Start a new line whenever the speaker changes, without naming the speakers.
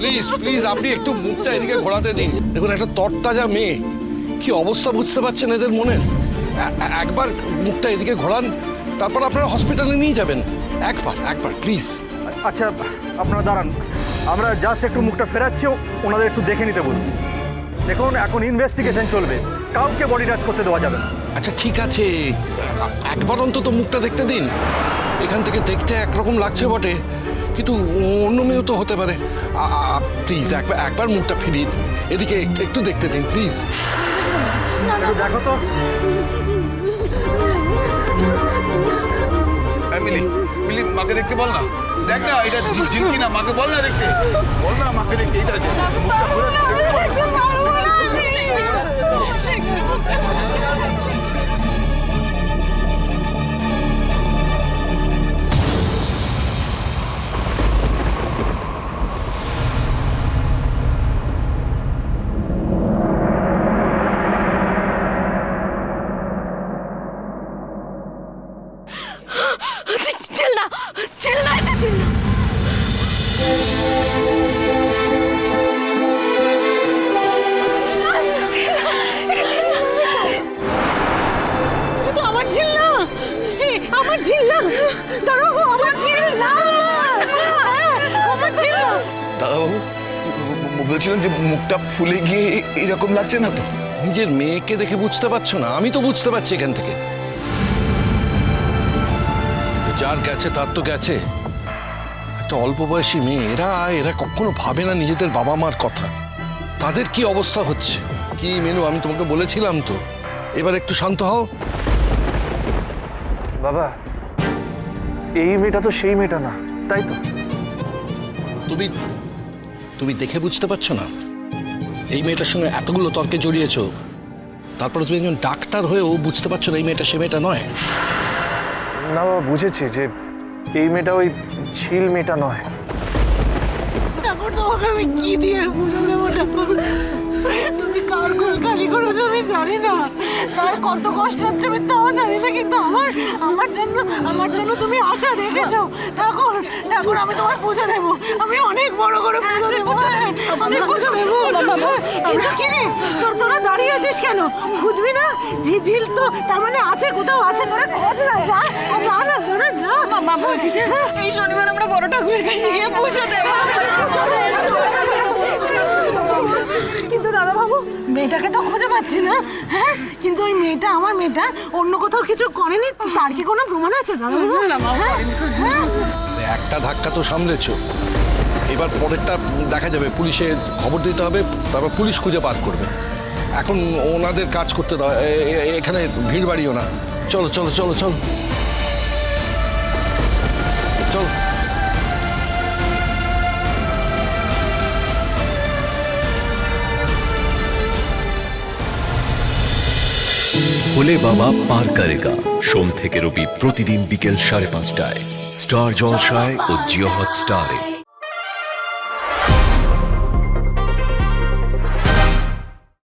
Please please আপনি একটু মুখটা এদিকে ঘোরাতে দিন। দেখুন একটা তরতাজা মেয়ে। কি অবস্থা বুঝতে পারছেন এদের মনে? একবার মুখটা এদিকে ঘোরান তারপর আপনারা হসপিটালে নিয়ে যাবেন। একবার একবার প্লিজ
আচ্ছা আপনারা দাঁড়ান। আমরা জাস্ট একটু মুখটা ফেরাচ্ছি ওনাদের একটু দেখে নিতে বলুন। দেখুন এখন ইনভেস্টিগেশন চলবে। কাউকে বডি টাচ করতে দেওয়া যাবে
আচ্ছা ঠিক আছে। একবার অন্তত মুখটা দেখতে দিন। এখান থেকে দেখতে একরকম লাগছে বটে। কিন্তু অন্য মেয়েও তো হতে পারে। প্লিজ একবার একবার মুখটা ফিরিয়ে দিন। এদিকে একটু- দেখতে দিন প্লিজ
দেখো তো।
মিলি মিলি মাকে দেখতে বল না। দেখ না এটা জিনকি না মাকে বল না দেখতে। বল না মাকে দেখতে এটা দেখ, মুখটা না
না এটা না
আমার আমার দাঁড়াও আমার না হ্যাঁ, আমার
বলছিলাম যে মুখটা ফুলে গিয়ে এরকম লাগছে না তো?
নিজের মেয়েকে দেখে বুঝতে পারছ না আমি তো বুঝতে পারছি এখান থেকে। যার গেছে তার তো গেছে। একটা অল্প বয়সী মেয়ে এরা এরা কখনো ভাবে না নিজেদের বাবা মার কথা। তাদের কি অবস্থা হচ্ছে? কি মেনু? আমি তোমাকে বলেছিলাম তো। এবার একটু শান্ত হও।
বাবা এই মেয়েটা তো সেই মেয়েটা না তাই তো?
তুমি তুমি দেখে বুঝতে পারছ না? এই মেয়েটার সঙ্গে এতগুলো তর্কে জড়িয়েছো। তারপরে তুমি একজন ডাক্তার হয়েও বুঝতে পারছ না এই মেয়েটা সে মেয়েটা নয়।
না বাবা বুঝেছি যে এই মেয়েটা ওই ঝিল মেয়েটা নয়।
ঠাকুর তোমাকে আমি কি দিয়ে পুজো দেবো ঠাকুর তুমি কার গোল খালি করেছ আমি জানি না। তার কত কষ্ট হচ্ছে আমি তাও জানি না কিন্তু আমার আমার জন্য আমার জন্য তুমি আশা রেখেছো। ঠাকুর ঠাকুর আমি তোমার পুজো দেবো। আমি অনেক বড় করে পুজো দেবো। আমি পুজো দেবো। কিন্তু কি রে? তোর তোরা আছিস কেন? খুঁজবি না? ঝি ঝিল তো তার মানে আছে কোথাও আছে তোরা খোঁজ না যা যা না তোরা যা। মামা বলছি যে
এই শনিবার আমরা বড় ঠাকুরের কাছে গিয়ে পুজো দেবো।
কিন্তু দাদা বাবু মেয়েটাকে তো খুঁজে পাচ্ছি না। হ্যাঁ কিন্তু ওই মেয়েটা আমার মেয়েটা অন্য কোথাও কিছু করেনি? তার কি কোনো প্রমাণ আছে দাদা বাবু হ্যাঁ হ্যাঁ।
একটা ধাক্কা তো সামলেছো। এবার পরেরটা দেখা যাবে পুলিশে খবর দিতে হবে তারপর পুলিশ খুঁজে বার করবে। এখন ওনাদের কাজ করতে দাও। এখানে ভিড় বাড়িও না। চলো চলো চলো চলো। চলো।
ভোলে বাবা পার করেগা। সোম থেকে রবি প্রতিদিন বিকেল সাড়ে পাঁচটায়। স্টার জলসায় ও জিও হট স্টারে